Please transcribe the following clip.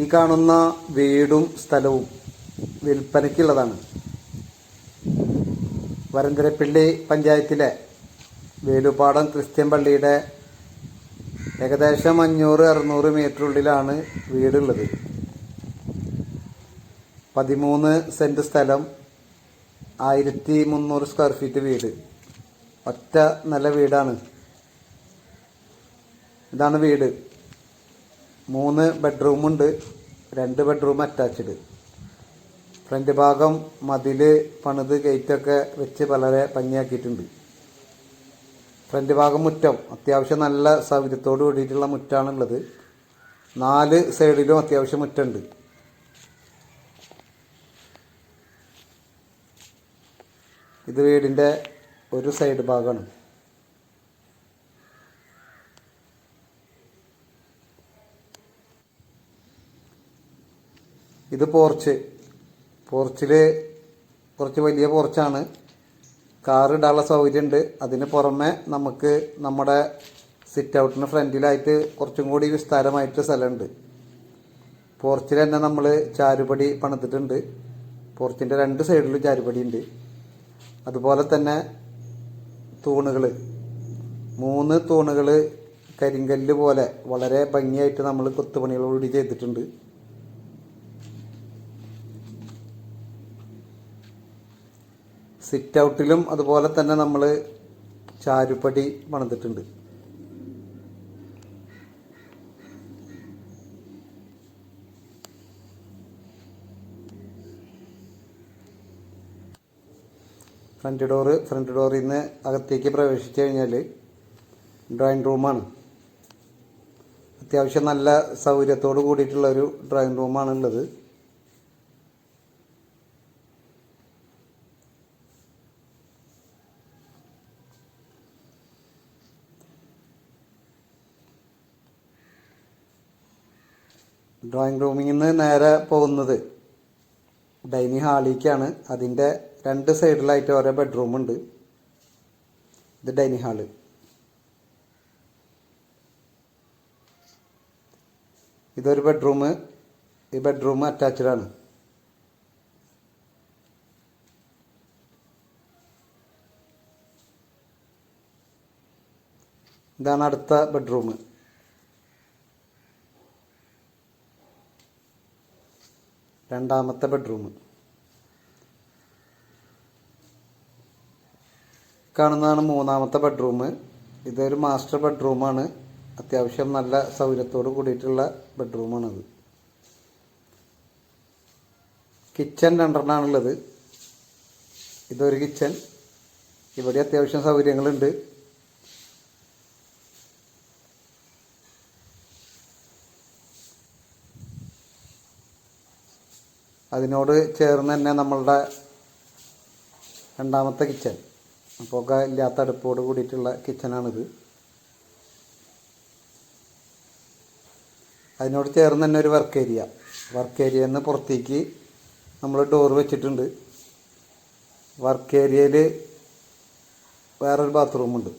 ഈ കാണുന്ന വീടും സ്ഥലവും വിൽപ്പനയ്ക്കുള്ളതാണ്. വരന്തരപ്പിള്ളി പഞ്ചായത്തിലെ വേലുപാടം ക്രിസ്ത്യൻ പള്ളിയുടെ ഏകദേശം അഞ്ഞൂറ് അറുന്നൂറ് മീറ്റർ ഉള്ളിലാണ് വീടുള്ളത്. പതിമൂന്ന് സെന്റ് സ്ഥലം ആയിരത്തി മുന്നൂറ് സ്ക്വയർ ഫീറ്റ് വീട്. ഒറ്റ നല്ല വീടാണ്. ഇതാണ് വീട്. മൂന്ന് ബെഡ്റൂമുണ്ട് രണ്ട് ബെഡ്റൂം അറ്റാച്ച്ഡ് ഫ്രണ്ട് ഭാഗം മതിൽ പണിത് ഗേറ്റൊക്കെ വെച്ച് വളരെ ഭംഗിയാക്കിയിട്ടുണ്ട്. ഫ്രണ്ട് ഭാഗം മുറ്റം അത്യാവശ്യം നല്ല സൗകര്യത്തോട് കൂടിയിട്ടുള്ള മുറ്റാണുള്ളത്. നാല് സൈഡിലും അത്യാവശ്യം മുറ്റുണ്ട്. ഇത് വീടിന്റെ ഒരു സൈഡ് ഭാഗമാണ്. ഇത് പോർച്ച്. പോർച്ചിൽ കുറച്ച് വലിയ പോർച്ചാണ്. കാർ ഇടാനുള്ള സൗകര്യമുണ്ട് അതിന് പുറമെ നമുക്ക് നമ്മുടെ സിറ്റ് ഔട്ടിന് ഫ്രണ്ടിലായിട്ട് കുറച്ചും കൂടി വിസ്താരമായിട്ട് സ്ഥലമുണ്ട് പോർച്ചിൽ തന്നെ നമ്മൾ ചാരുപടി പണിതിട്ടുണ്ട്. പോർച്ചിന്റെ രണ്ട് സൈഡിലും ചാരുപടി ഉണ്ട് അതുപോലെ തന്നെ തൂണുകൾ മൂന്ന് തൂണുകൾ കരിങ്കല്ല് പോലെ വളരെ ഭംഗിയായിട്ട് നമ്മൾ കൊത്തുപണികളോട് ചെയ്തിട്ടുണ്ട്. സിറ്റ് ഔട്ടിലും അതുപോലെ തന്നെ നമ്മൾ ചാരുപടി പണിതിട്ടുണ്ട്. ഫ്രണ്ട് ഡോറ് ഫ്രണ്ട് ഡോറിൽ നിന്ന് അകത്തേക്ക് പ്രവേശിച്ചു കഴിഞ്ഞാൽ ഡ്രോയിങ് റൂമാണ്. അത്യാവശ്യം നല്ല സൗകര്യത്തോട് കൂടിയിട്ടുള്ളൊരു ഡ്രോയിങ് റൂമാണ് ഡ്രോയിങ് റൂമിൽ നിന്ന് നേരെ പോകുന്നത്. ഡൈനിങ് ഹാളിലേക്കാണ്. അതിന്റെ രണ്ട് സൈഡിലായിട്ട് ഓരോ ബെഡ്റൂം ഉണ്ട്. ഇത് ഡൈനിങ് ഹാൾ. ഇതൊരു ബെഡ്റൂം. ഈ ബെഡ്റൂം അറ്റാച്ച്ഡ് ആണ്. ഇതാണ് അടുത്ത ബെഡ്റൂം. രണ്ടാമത്തെ ബെഡ്റൂം. കാണുന്നതാണ് മൂന്നാമത്തെ ബെഡ്റൂം. ഇതൊരു മാസ്റ്റർ ബെഡ്റൂമാണ്. അത്യാവശ്യം നല്ല സൗകര്യത്തോട് കൂടിയിട്ടുള്ള ബെഡ്റൂമാണത്. കിച്ചൺ രണ്ടെണ്ണമാണുള്ളത് ഇതൊരു കിച്ചൺ. ഇവിടെ അത്യാവശ്യം സൗകര്യങ്ങളുണ്ട്. അതിനോട് ചേർന്ന് തന്നെ നമ്മളുടെ രണ്ടാമത്തെ കിച്ചൺ പുക ഇല്ലാത്ത അടുപ്പോട് കൂടിയിട്ടുള്ള കിച്ചണാണിത് അതിനോട് ചേർന്ന് തന്നെ ഒരു വർക്ക് ഏരിയ വർക്ക് ഏരിയയിൽ നിന്ന് പുറത്തേക്ക് നമ്മൾ ഡോർ വെച്ചിട്ടുണ്ട്. വർക്ക് ഏരിയയിൽ വേറൊരു ബാത്റൂമുണ്ട്